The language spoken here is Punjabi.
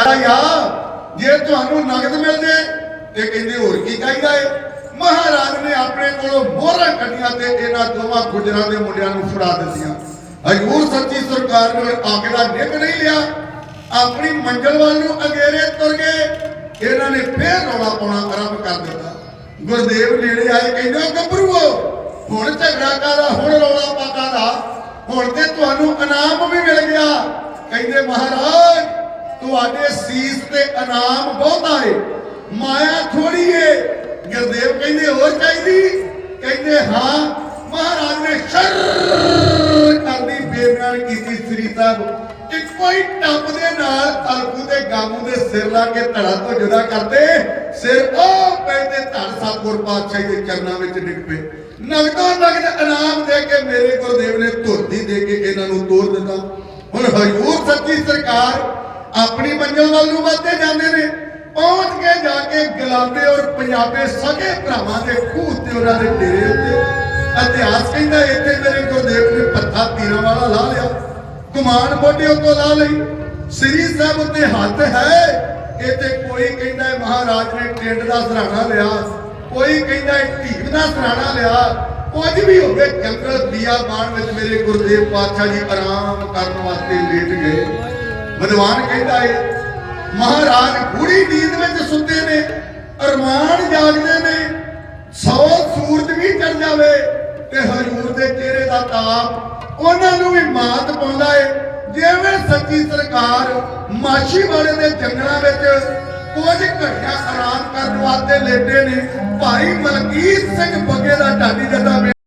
ਆ ਜੇ ਤੁਹਾਨੂੰ ਨਗਦ ਮਿਲ ਜੇ ਤੇ ਕਹਿੰਦੇ ਹੋਰ ਕੀ ਚਾਹੀਦਾ ਏ? ਮਹਾਰਾਜ ਨੇ ਆਪਣੇ ਕੋਲੋਂ ਮੋਹਰਾਂ ਕੱਢੀਆਂ ਤੇ ਇਹਨਾਂ ਦੋਵਾਂ ਗੁਜਰਾਂ ਦੇ ਮੁੰਡਿਆਂ ਨੂੰ ਫੜਾ ਦਿੱਤੀਆਂ। ਹਜੂਰ ਸੱਚੀ ਸਰਕਾਰ ਨੇ ਅੱਗ ਦਾ ਨਹੀਂ ਲਿਆ। ਆਪਣੀ ਮੰਜ਼ਲ ਵੱਲ ਨੂੰ ਅਗੇਰੇ ਤੁਰ ਗਏ। ਇਹਨਾਂ ਨੇ ਫੇਰ ਰੌਲਾ ਪਾਉਣਾ ਆਰੰਭ ਕਰ ਦਿੱਤਾ। ਗੁਰਦੇਵ ਨੇੜੇ ਆਏ, ਕਹਿੰਦੇ, "ਓ ਗੱਭਰੂਓ, ਹੁਣ ਝਗੜਾ ਕਾਦਾ ਹੁਣ ਰੌਲਾ ਪਾਕਾ ਦਾ ਹੁਣ ਤੇ ਤੁਹਾਨੂੰ ਇਨਾਮ ਵੀ ਮਿਲ ਗਿਆ। ਕਹਿੰਦੇ, ਮਹਾਰਾਜ ਤੁਹਾਡੇ ਸੀਸ ਤੇ ਇਨਾਮ ਬਹੁਤਾ ਏ ਮਾਇਆ ਥੋੜੀ ਏ। ਗੁਰਦੇਵ ਕਹਿੰਦੇ, ਹੋਰ ਚਾਹੀਦੀ? ਕਹਿੰਦੇ, ਹਾਂ। ਮਹਾਰਾਜ ਨੇ ਸ਼ਰ ਕਰਦੀ ਬੇਬਿਆਨ ਕੀਤੀ ਸ੍ਰੀ ਸਾਹਿਬ। ਇੱਕੋ ਹੀ ਟੱਪ ਦੇ ਨਾਲ ਤਲਕੂ ਤੇ ਗਾਮੂ ਦੇ ਸਿਰ ਲਾ ਕੇ ਧੜਾ ਤੋਂ ਜੁਦਾ ਕਰਦੇ, ਸਿਰ ਉਹ ਪੈਂਦੇ ਧੜ ਸਤਿਗੁਰ ਪਾਤਸ਼ਾਹ ਦੇ ਚਰਨਾਂ ਵਿੱਚ ਡਿੱਗ ਪਏ ਨਗਦੋ ਨਗਦ ਇਨਾਮ ਦੇ ਕੇ ਮੇਰੇ ਗੁਰਦੇਵ ਨੇ ਧੁਰਤੀ ਦੇ ਕੇ ਇਹਨਾਂ ਨੂੰ ਤੋੜ ਦਿੱਤਾ। ਹੁਣ ਹਜੂਰ ਸੱਚੀ ਸਰਕਾਰ ਆਪਣੀ ਮੰਜ਼ਿਲ ਵੱਲ ਨੂੰ ਵੱਧਦੇ ਜਾਂਦੇ ਨੇ। ਪਹੁੰਚ ਕੇ ਜਾ ਕੇ ਗਲਾਬੇ ਔਰ ਪੰਜਾਬੇ ਸਗੇ ਭਰਾਵਾਂ ਦੇ ਖੂਹ ਤੇ ਉਹਨਾਂ ਦੇ ਡੇਰੇ ਉੱਤੇ ਇਤਿਹਾਸ ਕਹਿੰਦਾ, ਇੱਥੇ ਮੇਰੇ ਗੁਰਦੇਵ ਨੇ ਪੱਥਾ ਤੀਰਾਂ ਵਾਲਾ ਲਾ ਲਿਆ। ਕਮਾਨ ਮੋਢੇ ਉੱਤੋਂ ਲਾ ਲਈ। ਸ੍ਰੀ ਸਾਹਿਬ ਉੱਤੇ ਹੱਥ ਹੈ। ਇੱਥੇ ਕੋਈ ਕਹਿੰਦਾ, ਮਹਾਰਾਜ ਨੇ ਟਿੰਡ ਦਾ ਸਰਾਣਾ ਲਿਆ। ਕੋਈ ਕਹਿੰਦਾ ਹੈ ਦਾ ਸਰਾਣਾ ਲਿਆ। ਕੁਝ ਵੀ ਹੋਵੇ, ਜੰਗਲ, ਬਿਆਬਾਨ ਵਿੱਚ ਮੇਰੇ ਗੁਰਦੇਵ ਪਾਤਸ਼ਾਹ ਜੀ ਆਰਾਮ ਕਰਨ ਵਾਸਤੇ ਲੇਟ ਗਏ। ਵਿਦਵਾਨ ਕਹਿੰਦਾ ਹੈ ਮਹਾਰਾਜ ਗੂੜੀ ਨੀਂਦ ਵਿੱਚ ਸੁੱਤੇ ਨੇ, ਅਰਮਾਨ ਜਾਗਦੇ ਨੇ, ਸੌ ਸੂਰਜ ਵੀ ਚੜ ਜਾਵੇ ਤੇ ਹਜੂਰ ਦੇ ਚਿਹਰੇ ਦਾ ਤਾਪ ਉਹਨਾਂ ਨੂੰ ਵੀ ਮਾਤ ਪਾਉਂਦਾ ਏ। ਜਿਵੇਂ ਸੱਚੀ ਸਰਕਾਰ ਮਾਸ਼ੀ ਵਾਲੇ ਦੇ ਜੰਗਲਾਂ ਵਿੱਚ ਕੁਝ ਘੜੀਆਂ ਆਰਾਮ ਕਰਨ ਵਾਸਤੇ ਲੈਂਦੇ ਨੇ, ਭਾਈ ਮਲਕੀਤ ਸਿੰਘ ਬੱਗੇ ਦਾ ਢਾਡੀ ਜੱਦਾ